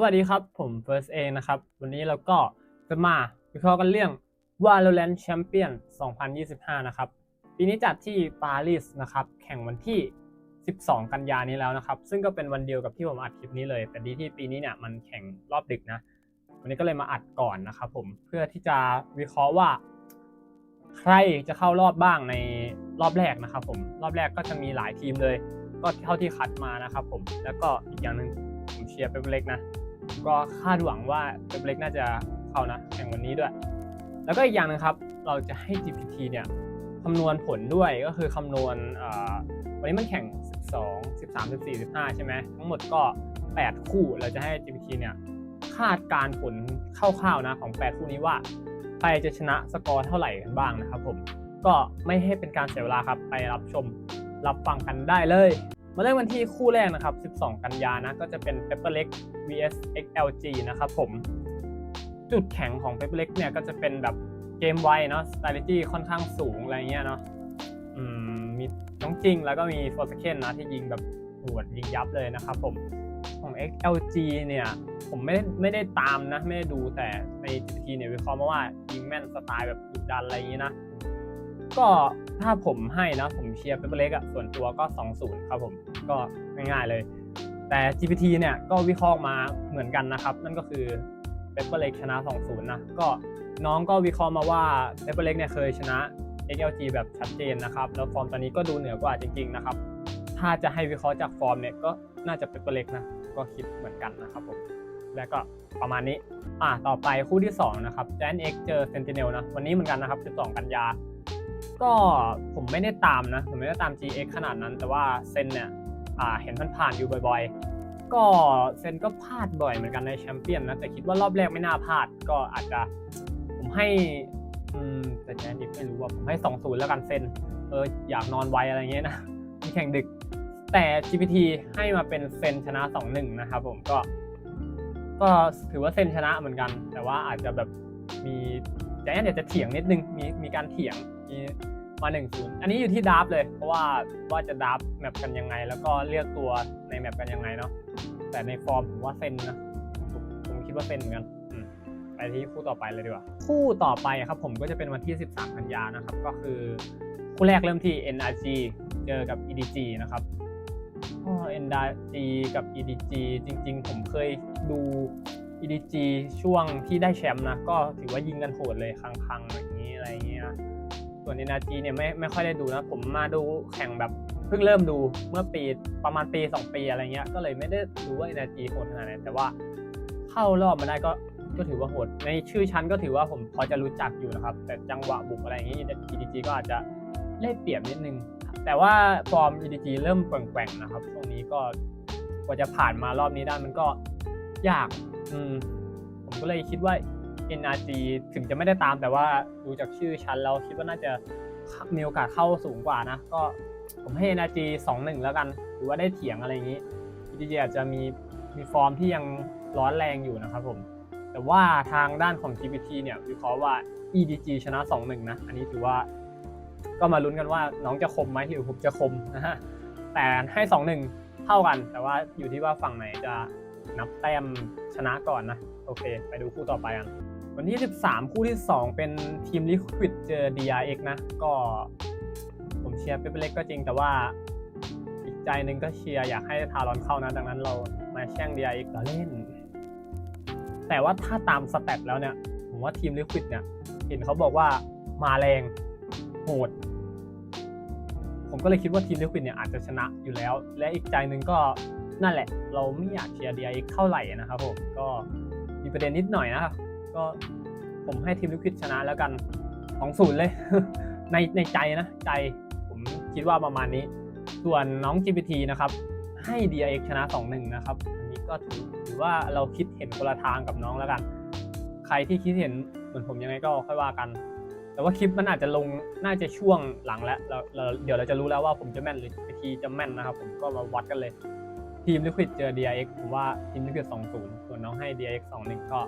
สวัสดีครับ ผม First A นะครับ วันนี้เราก็จะมาวิเคราะห์กันเรื่อง Valorant Champion 2025 นะครับ ปีนี้จัดที่ปารีสนะครับ แข่งวันที่ 12 กันยานี้แล้วนะครับ ซึ่งก็เป็นวันเดียวกับที่ผมอัดคลิปนี้เลย แต่ดีที่ปีนี้เนี่ยมันแข่งรอบดึกนะ วันนี้ก็เลยมาอัดก่อนนะครับผม เพื่อที่จะวิเคราะห์ว่า ใครจะเข้ารอบบ้างในรอบแรกนะครับผม รอบแรกก็จะมีหลายทีมเลย ก็เท่าที่คัดมานะครับผม แล้วก็อีกอย่างหนึ่งผมเชียร์เปเปอร์เล็กนะ ก็คาดหวังว่าเบเล็กน่าจะเข้านะแข่งวันนี้ด้วย แล้วก็อีกอย่างนึงครับ เราจะให้ GPT เนี่ยคำนวณผลด้วยก็คือคำนวณวันนี้มันแข่ง 12 13 14 15 ใช่ไหมทั้งหมดก็ 8 คู่เราจะให้ GPT เนี่ยคาดการผลคร่าวๆนะของ 8 คู่นี้ว่าใครจะชนะสกอร์เท่าไหร่กันบ้างนะครับผมก็ไม่ให้เป็นการเสียเวลาครับไปรับชมรับฟังกันได้เลย มาเริ่มกันที่คู่แรกนะครับ 12 กันยานะก็จะเป็น Pepper Leg vs XLG นะครับผม จุดแข็งของ Pepper Leg เนี่ยก็จะเป็นแบบเกมไวเนาะ strategy ค่อนข้างสูงอะไรเงี้ยเนาะมีน้องจริงแล้วก็มีโฟร์สเคนนะที่ยิงแบบหวดยิงยับเลยนะครับผมของ XLG เนี่ยผมไม่ได้ไม่ได้ตามนะ ไม่ได้ดูแต่ใน GPT เนี่ยวิเคราะห์มาว่ายิงแม่นสไตล์แบบดุดันอะไรอย่างนี้นะ ก็ถ้าผมให้นะผมเชียร์เปเปอร์เล็กอะส่วนตัวก็ 2-0 ครับผมก็ง่ายๆเลย แต่ GPT เนี่ยก็วิเคราะห์มาเหมือนกันนะครับ นั่นก็คือเปเปอร์เล็กชนะ 2-0 นะ ก็น้องก็วิเคราะห์มาว่าเปเปอร์เล็กเนี่ยเคยชนะ XLG แบบชัดเจนนะครับ แล้วฟอร์มตอนนี้ก็ดูเหนือกว่าจริง ๆ นะครับ ถ้าจะให้วิเคราะห์จากฟอร์มเนี่ยก็น่าจะเปเปอร์เล็กนะก็คิดเหมือนกันนะครับผมแล้วก็ประมาณนี้ อ่า ต่อไปคู่ที่ 2 นะครับ g i a n X เจอ Sentinel นะ วันนี้เหมือนกันนะครับ 12 กันยา ก็ผมไม่ได้ตามนะ ผมไม่ได้ตาม GX ขนาดนั้น แต่ว่าเซนเนี่ยอ่าเห็นผ่านอยู่บ่อยๆ ก็เซนก็พลาดบ่อยเหมือนกันในแชมเปี้ยนนะ แต่คิดว่ารอบแรกไม่น่าพลาด ก็อาจจะผมให้อืมแต่ g i a n X ไม่รู้ว่าผมให้2-0แล้วกันเซนเอออยากนอนไวอะไรเงี้ยนะมีแข่งดึก แต่ GPT ให้มาเป็นเซนชนะ2-1นะครับผมก็ ก็ถือว่าเซนชนะเหมือนกัน แต่ว่าอาจจะแบบมีใจแอนอยากจะเถียงนิดนึงมีมีการเถียง มีมา1นศูนย์อันนี้อยู่ที่ดับเลย เพราะว่าว่าจะดับแมปกันยังไง แล้วก็เลือกตัวในแมปกันยังไงเนาะแต่ในฟอร์มผมว่าเซนนะผมคิดว่าเซนเหมือนกันไปที่คู่ต่อไปเลยดีกว่า คู่ต่อไปครับผมก็จะเป็นวันที่ 13 กันยานะครับ ก็คือคู่แรกเริ่มที่ NRG เจอกับ EDG นะครับก็ NRG กับ EDG จริง ๆ ผมเคยดู EDG ช่วงที่ได้แชมป์นะ ก็ถือว่ายิงกันโหดเลยคังๆอย่างนี้อะไรอย่างเงี้ยนะส่วน NRG เนี่ยไม่ไม่ค่อยได้ดูนะผมมาดูแข่งแบบเพิ่งเริ่มดูเมื่อปีประมาณปี 2 ปีอะไรเงี้ยก็เลยไม่ได้รู้ว่า NRG โหดขนาดไหนแต่ว่าเข้ารอบมาได้ก็ก็ถือว่าโหดในชื่อชั้นก็ถือว่าผมพอจะรู้จักอยู่นะครับ แต่จังหวะบุกอะไรอย่างงี้ EDG ก็อาจจะได้เปรียบนิดนึง แต่ว่าฟอร์ม EDG เริ่มแกว่งๆนะครับช่วงนี้ก็กว่าจะผ่านมารอบนี้ได้มันก็ยากอืมผมก็เลยคิดว่า NRG ถึงจะไม่ได้ตามแต่ว่าดูจากชื่อชั้นแล้วคิดว่าน่าจะมีโอกาสเข้าสูงกว่านะ ก็ผมให้ NRG 2-1 แล้วกัน หรือว่าได้เถียงอะไรอย่างนี้ EDG อาจจะมีมีฟอร์มที่ยังร้อนแรงอยู่นะครับผม แต่ว่าทางด้านของ GPT เนี่ยวิเคราะห์ว่า EDG ชนะ 2-1 นะ อันนี้ถือว่า ก็มาลุ้นกันว่าน้องจะคมไหมที่ผมจะคมนะฮะแต่ให้ 2-1 เท่ากัน แต่ว่าอยู่ที่ว่าฝั่งไหนจะนับแต้มชนะก่อนนะ โอเค ไปดูคู่ต่อไปกัน วันที่ 13 คู่ที่ 2 เป็นทีม Liquid เจอ DRX นะ ก็ผมเชียร์เปเปเล็กก็จริงแต่ว่าอีกใจหนึ่งก็เชียร์อยากให้ทารอนเข้านะ ดังนั้นเรามาแช่ง DRX เราเล่น แต่ว่าถ้าตามสเตตแล้วเนี่ย ผมว่าทีม Liquid เนี่ย เห็นเขาบอกว่ามาแรงโหด ผมก็เลยคิดว่าทีมลิควิดเนี่ยอาจจะชนะอยู่แล้ว และอีกใจหนึ่งก็นั่นแหละ เราไม่อยากเชียร์ DIX เท่าไหร่นะครับผมก็มีประเด็นนิดหน่อยนะครับก็ ผมให้ทีมลิควิดชนะแล้วกันของศูนย์เลย ในในใจนะ ใจผมคิดว่าประมาณนี้ ส่วนน้อง GPT นะครับ ให้ DIX ชนะ 2-1 นะครับ อันนี้ก็ถือว่าเราคิดเห็นคนละทางกับน้องแล้วกัน ใครที่คิดเห็นเหมือนผมยังไงก็ค่อยว่ากัน แต่ว่าคลิปมันอาจจะลงน่าจะช่วงหลังแล้วเราเราเดี๋ยวเราจะรู้แล้วว่าผมจะแม่นหรือวิธีจะแม่นนะครับ ผมก็มาวัดกันเลย ทีม Liquid เจอ DRX ผมว่าทีม Liquid 2-0 ส่วนน้องให้ DRX 2-1 ก็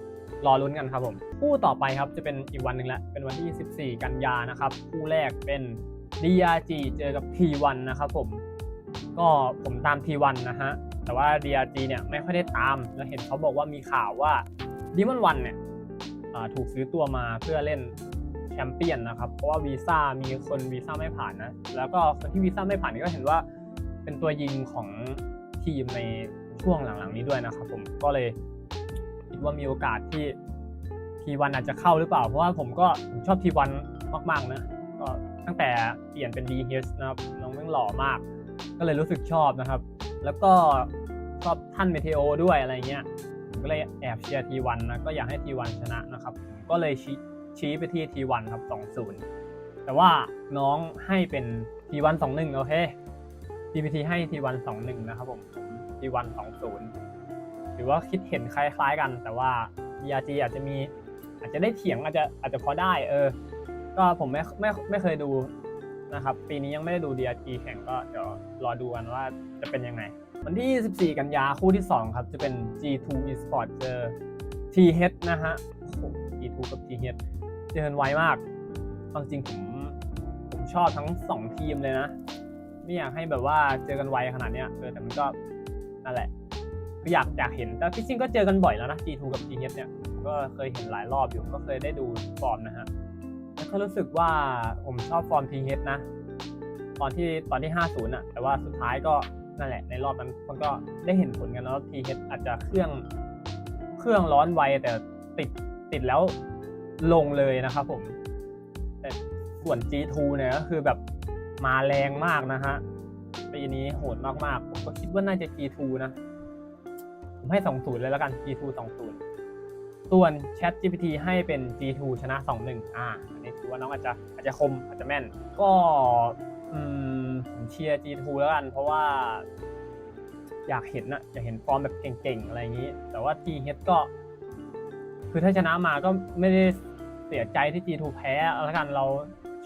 รอลุ้นกันครับผมคู่ต่อไปครับจะเป็นอีกวันหนึ่งแล้วเป็นวันที่ 14 กันยานะครับคู่แรกเป็น DRG เจอกับ T1 นะครับผมก็ผมตาม T1 นะฮะแต่ว่า DRG เนี่ยไม่ค่อยได้ตามแล้วเห็นเขาบอกว่ามีข่าวว่าดิมอนวันเนี่ยถูกซื้อตัวมาเพื่อเล่นแชมเปี้ยนนะครับเพราะว่าวีซ่ามีคนวีซ่าไม่ผ่านนะแล้วก็คนที่วีซ่าไม่ผ่านนี่ก็เห็นว่าเป็นตัวยิงของทีมในช่วงหลังๆนี้ด้วยนะครับผมก็เลย ว่ามีโอกาสที่ทีวันอาจจะเข้าหรือเปล่า เพราะว่าผมก็ชอบทีวันมากๆนะก็ตั้งแต่เปลี่ยนเป็น DH นะครับน้องแม่งหล่อมาก ก็เลยรู้สึกชอบนะครับ แล้วก็ชอบท่านเมเทโอด้วยอะไรเงี้ยผมก็เลยแอบเชียร์ทีวันนะก็อยากให้ทีวันชนะนะครับ ก็เลยชี้ชี้ไปที่ทีวันครับ 2-0 แต่ว่าน้องให้เป็นทีวัน2-1โอเค TPT ให้ทีวัน2-1นะครับผมทีวัน2-0ห รือว่าคิดเห็นคล้ายๆกัน แต่ว่า ERG อาจจะมีอาจจะได้เถียงอาจจะอาจจะพอได้เออ ก็ผมไม่ไม่ไม่เคยดูนะครับ ปีนี้ยังไม่ได้ดู DRG แข่งก็เดี๋ยวรอดูกันว่าจะเป็นยังไง วันที่ 14 กันยาคู่ที่ 2 ครับ จะเป็น G2 Esport เจอ TH นะฮะโอ้ G2 กับ TH เจอกันไวมากความจริงผมผมชอบทั้ง 2 ทีมเลยนะ ไม่อยากให้แบบว่าเจอกันไวขนาดเนี้ยเออแต่มันก็นั่นแหละ อยากอยากเห็นแต่ที่จริงก็เจอกันบ่อยแล้วนะ G2 กับ TH เนี่ยก็เคยเห็นหลายรอบอยู่ก็เคยได้ดูฟอร์มนะฮะแล้วก็รู้สึกว่าผมชอบฟอร์ม TH นะ ตอนที่ตอนที่ 50อะแต่ว่าสุดท้ายก็นั่นแหละในรอบนั้นคนก็ได้เห็นผลกันแล้ว TH อาจจะเครื่องเครื่องร้อนไวแต่ติดติดแล้วลงเลยนะครับผม แต่ส่วน G2 เนี่ยก็คือแบบมาแรงมากนะฮะปีนี้โหดมากๆ ผมก็คิดว่าน่าจะ G2 นะ ให้ 20 เลยแล้วกัน G2 20 ส่วน Chat GPT ให้เป็น G2 ชนะ 2-1 อ่าอันนี้ถือว่าน้องอาจจะอาจจะคมอาจจะแม่น ก็อืมผมเชียร์ G2 แล้วกัน เพราะว่า อยากเห็นอะอยากเห็นฟอร์มแบบเก่งๆ อะไรอย่างนี้ แต่ว่า TH ก็ คือถ้าชนะมาก็ไม่ได้เสียใจที่ G2 แพ้แล้วกันเรา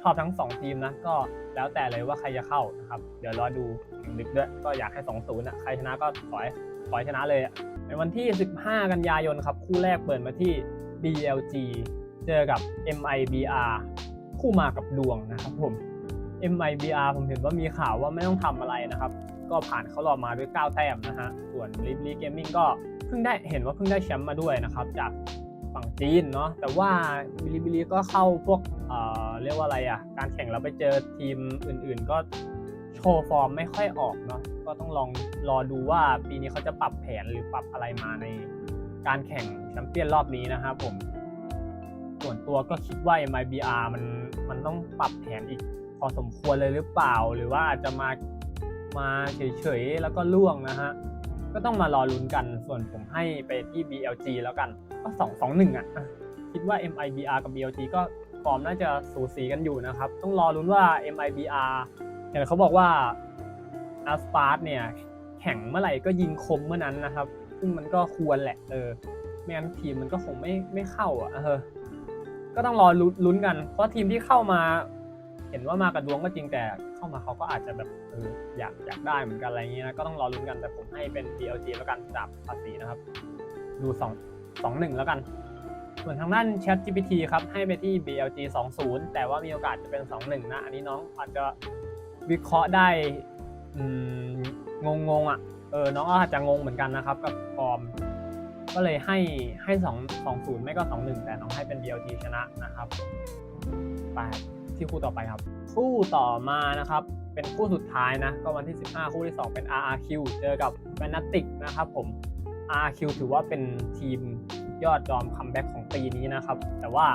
ชอบทั้ง 2 ทีมนะก็แล้วแต่เลยว่าใครจะเข้านะครับ เดี๋ยวรอดูแข่งดึกด้วย ก็อยากให้ 2-0อะ ใครชนะก็ขอให้ ขอให้ชนะเลยในวันที่ 15 กันยายนครับ คู่แรกเปิดมาที่ BLG เจอกับ MIBR คู่มากับดวงนะครับผม MIBR ผมเห็นว่ามีข่าวว่าไม่ต้องทำอะไรนะครับ ก็ผ่านเข้ารอบมาด้วย 9 แต้มนะฮะ ส่วน l i b l y Gaming ก็เพิ่งได้เห็นว่าเพิ่งได้แชมป์มาด้วยนะครับ จากฝั่งจีนเนาะ แต่ว่าบิลิบิลีก็เข้าพวกเอ่อเรียกว่าอะไรอะ การแข่งแล้วไปเจอทีมอื่น ๆ ก็ โชว์ฟอร์มไม่ค่อยออกเนาะก็ต้องลองรอดูว่าปีนี้เขาจะปรับแผนหรือปรับอะไรมาในการแข่งแชมเปี้ยนรอบนี้นะครับผม ส่วนตัวก็คิดว่า MIBR มันมันต้องปรับแผนอีกพอสมควรเลยหรือเปล่า หรือว่าจะมามาเฉยๆ แล้วก็ล่วงนะฮะ ก็ต้องมารอลุ้นกันส่วนผมให้ไปที่ BLG แล้วกัน ก็ 2 2 1 อะอะคิดว่า MIBR กับ BLG ก็ฟอร์มน่าจะสูสีกันอยู่นะครับ ต้องรอลุ้นว่า MIBR เห็นเขาบอกว่า a s p a r t เนี่ยแข่งเมื่อไหร่ก็ยิงคมเมื่อนั้นนะครับ ซึ่งมันก็ควรแหละเออไม่งั้นทีมมันก็คงไม่ไม่เข้าอะเออก็ต้องรอลุ้นรุนกัน เพราะทีมที่เข้ามา เห็นว่ามากับดวงก็จริงแต่เข้ามาเขาก็อาจจะแบบเอออยากอยากได้เหมือนกันอะไรเงี้ยนะก็ต้องรอลุ้นกันแต่ผมให้เป็น BLG แล้วกันจากภาษีนะครับ ดู2 2 1แล้วกัน ส่วนทางด้าน Chat GPT ครับให้ไปที่ BLG 20 แต่ว่ามีโอกาสจะเป็น 21 นะ อันนี้น้องอาจจะ วิเคราะห์ได้งงงๆอะเออน้องอาจจะงงเหมือนกันนะครับ กับฟอร์ม ก็เลยให้ให้2 20ไม่ก็21แต่น้องให้เป็น BLG ชนะนะครับไปที่คู่ต่อไปครับ คู่ต่อมานะครับ เป็นคู่สุดท้ายนะ ก็วันที่ 15 คู่ที่ 2 เป็น RRQ เจอกับ Fnatic นะครับผม RRQ ถือว่าเป็นทีมยอดจอมคัมแบ็กของปีนี้นะครับ แต่ว่า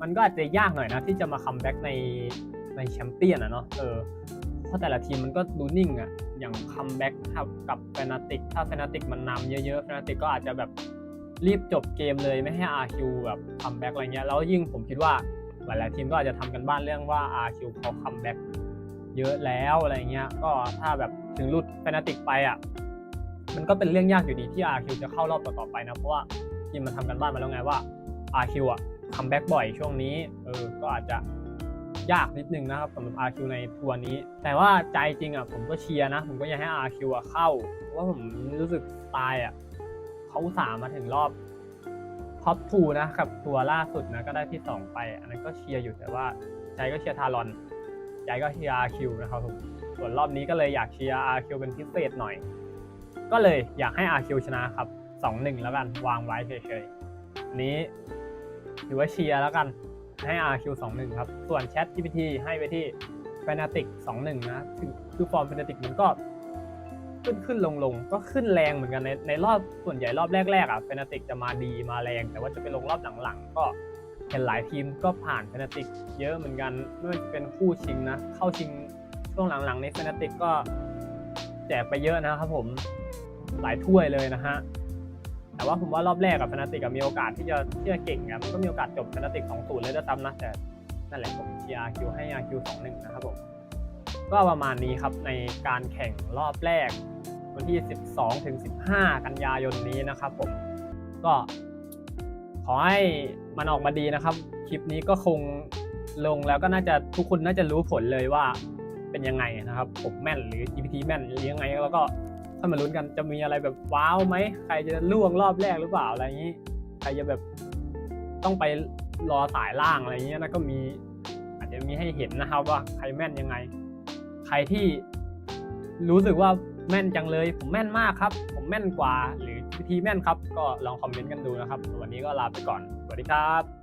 มันก็อาจจะยากหน่อยนะ ที่จะมาคัมแบ็กใน ในแชมเปี้ยนอะเนาะเออเพราะแต่ละทีมมันก็ดูนิ่งอะอย่างคัมแบ็กกับแฟนาติกถ้าแฟนาติกมันนำเยอะๆแฟนาติกก็อาจจะแบบรีบจบเกมเลยไม่ให้ RQ แบบคัมแบ็กอะไรเงี้ยแล้วยิ่งผมคิดว่าหลายๆทีมก็อาจจะทำกันบ้านเรื่องว่า RQ เขาคัมแบ็กเยอะแล้วอะไรเงี้ยก็ถ้าแบบถึงหลุดแฟนาติกไปอะมันก็เป็นเรื่องยากอยู่ดีที่ RQ จะเข้ารอบต่อๆไปนะเพราะว่าทีมมันทำกันบ้านมาแล้วไงว่า RQ อะคัมแบ็กบ่อยช่วงนี้เออก็อาจจะ ยากนิดนึงนะครับสำหรับ RQ ในทัวร์นี้ แต่ว่าใจจริงอะผมก็เชียร์นะ ผมก็อยากให้ RQ อะเข้า เพราะว่าผมรู้สึกสไตล์อะเขาสาห์มาถึงรอบท็อปทูนะกับตัวล่าสุดนะก็ได้ที่2ไป อันนั้นก็เชียร์อยู่แต่ว่าใจก็เชียร์ทารอนใจก็เชียร์ RQ นะครับผมส่วนรอบนี้ก็เลยอยากเชียร์ RQ เป็นพิเศษหน่อย ก็เลยอยากให้ RQ ชนะครับ2-1 แล้วกันวางไว้เฉยๆนนี้ถือว่าเชียร์แล้วกัน ให้ RQ 2-1 ครับ ส่วน Chat GPT ให้ไปที่ Fnatic 2-1 นะ คือฟอร์ม Fnatic มันก็ขึ้นขึ้นลงลงก็ขึ้นแรงเหมือนกันในในรอบส่วนใหญ่รอบแรกๆอะเฟนาติกจะมาดีมาแรง แต่ว่าจะไปลงรอบหลังๆ ก็เห็นหลายทีมก็ผ่านเฟนาติกเยอะเหมือนกันไม่ว่าจะเป็นคู่ชิงนะ เข้าชิงช่วงหลังๆในเฟนาติกก็แจกไปเยอะนะครับผมหลายถ้วยเลยนะฮะ แต่ว่าผมว่ารอบแรกกับเฟนาติกมีโอกาสที่จะที่จะเก่งอะมันก็มีโอกาสจบเฟนาติก2 0เลยด้วยซ้ำนะแต่นั่นแหละผมเชียร์ RQ ให้ RQ 2 1นะครับผมก็ประมาณนี้ครับในการแข่งรอบแรก วันที่ 12ถึง15 กันยายนนี้นะครับผมก็ขอให้มันออกมาดีนะครับ คลิปนี้ก็คงลงแล้วก็น่าจะทุกคนน่าจะรู้ผลเลยว่าเป็นยังไงนะครับ ผมแม่นหรือ GPT แม่นหรือยังไงแล้วก็ ถ้ามาลุ้นกันจะมีอะไรแบบว้าวไหมใครจะล่วงรอบแรกหรือเปล่าอะไรอย่างนี้ใครจะแบบต้องไปรอสายล่างอะไรอย่างเงี้ยนะก็มีอาจจะมีให้เห็นนะครับว่าใครแม่นยังไง ใครที่รู้สึกว่าแม่นจังเลย ผมแม่นมากครับ ผมแม่นกว่า หรือวิธีแม่นครับ ก็ลองคอมเมนต์กันดูนะครับ วันนี้ก็ลาไปก่อน สวัสดีครับ